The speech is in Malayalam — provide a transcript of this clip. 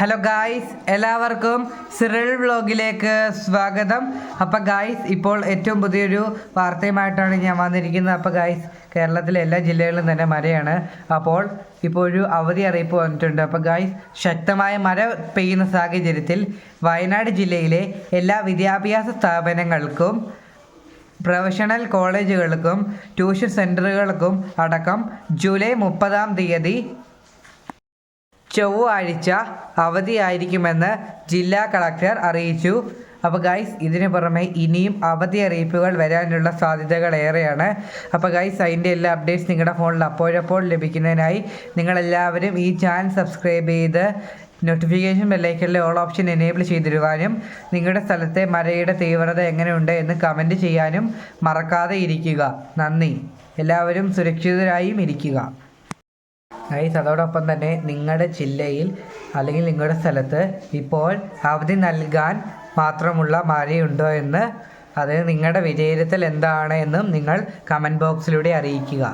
ഹലോ ഗായ്സ് എല്ലാവർക്കും സിറിൽ വ്ളോഗിലേക്ക് സ്വാഗതം. അപ്പോൾ ഗായ്സ് ഇപ്പോൾ ഏറ്റവും പുതിയൊരു വാർത്തയുമായിട്ടാണ് ഞാൻ വന്നിരിക്കുന്നത്. അപ്പോൾ ഗായ്സ് കേരളത്തിലെ എല്ലാ ജില്ലകളിലും തന്നെ മഴയാണ്. അപ്പോൾ ഇപ്പോൾ ഒരു അവധി അറിയിപ്പ് വന്നിട്ടുണ്ട്. അപ്പോൾ ഗായ്സ് ശക്തമായ മഴ പെയ്യുന്ന സാഹചര്യത്തിൽ വയനാട് ജില്ലയിലെ എല്ലാ വിദ്യാഭ്യാസ സ്ഥാപനങ്ങൾക്കും പ്രൊഫഷണൽ കോളേജുകൾക്കും ട്യൂഷൻ സെന്ററുകൾക്കും അടക്കം ജൂലൈ മുപ്പതാം തീയതി ചൊവ്വാഴ്ച അവധിയായിരിക്കുമെന്ന് ജില്ലാ കളക്ടർ അറിയിച്ചു. അപ്പോൾ ഗൈസ് ഇതിന് പുറമെ ഇനിയും അവധി അറിയിപ്പുകൾ വരാനുള്ള സാധ്യതകൾ ഏറെയാണ് അപ്പോൾ ഗൈസ് അതിന്റെ എല്ലാ അപ്ഡേറ്റ്സ് നിങ്ങളുടെ ഫോണിൽ അപ്പോഴപ്പോൾ ലഭിക്കുന്നതിനായി നിങ്ങളെല്ലാവരും ഈ ചാനൽ സബ്സ്ക്രൈബ് ചെയ്ത് നോട്ടിഫിക്കേഷൻ ബെല്ലേക്കുള്ള ഓൾ ഓപ്ഷൻ എനേബിൾ ചെയ്തിടുവാനും നിങ്ങളുടെ സ്ഥലത്തെ മഴയുടെ തീവ്രത എങ്ങനെയുണ്ട് എന്ന് കമന്റ് ചെയ്യാനും മറക്കാതെ ഇരിക്കുക. നന്ദി. എല്ലാവരും സുരക്ഷിതരായും ഇരിക്കുക. ഗൈസ് അതോടൊപ്പം തന്നെ നിങ്ങളുടെ ജില്ലയിൽ അല്ലെങ്കിൽ നിങ്ങളുടെ സ്ഥലത്ത് ഇപ്പോൾ അവധി നൽകാൻ മാത്രമുള്ള മഴയുണ്ടോ എന്ന് അത് നിങ്ങളുടെ വിലയിരുത്തൽ എന്താണ് എന്നും നിങ്ങൾ കമന്റ് ബോക്സിലൂടെ അറിയിക്കുക.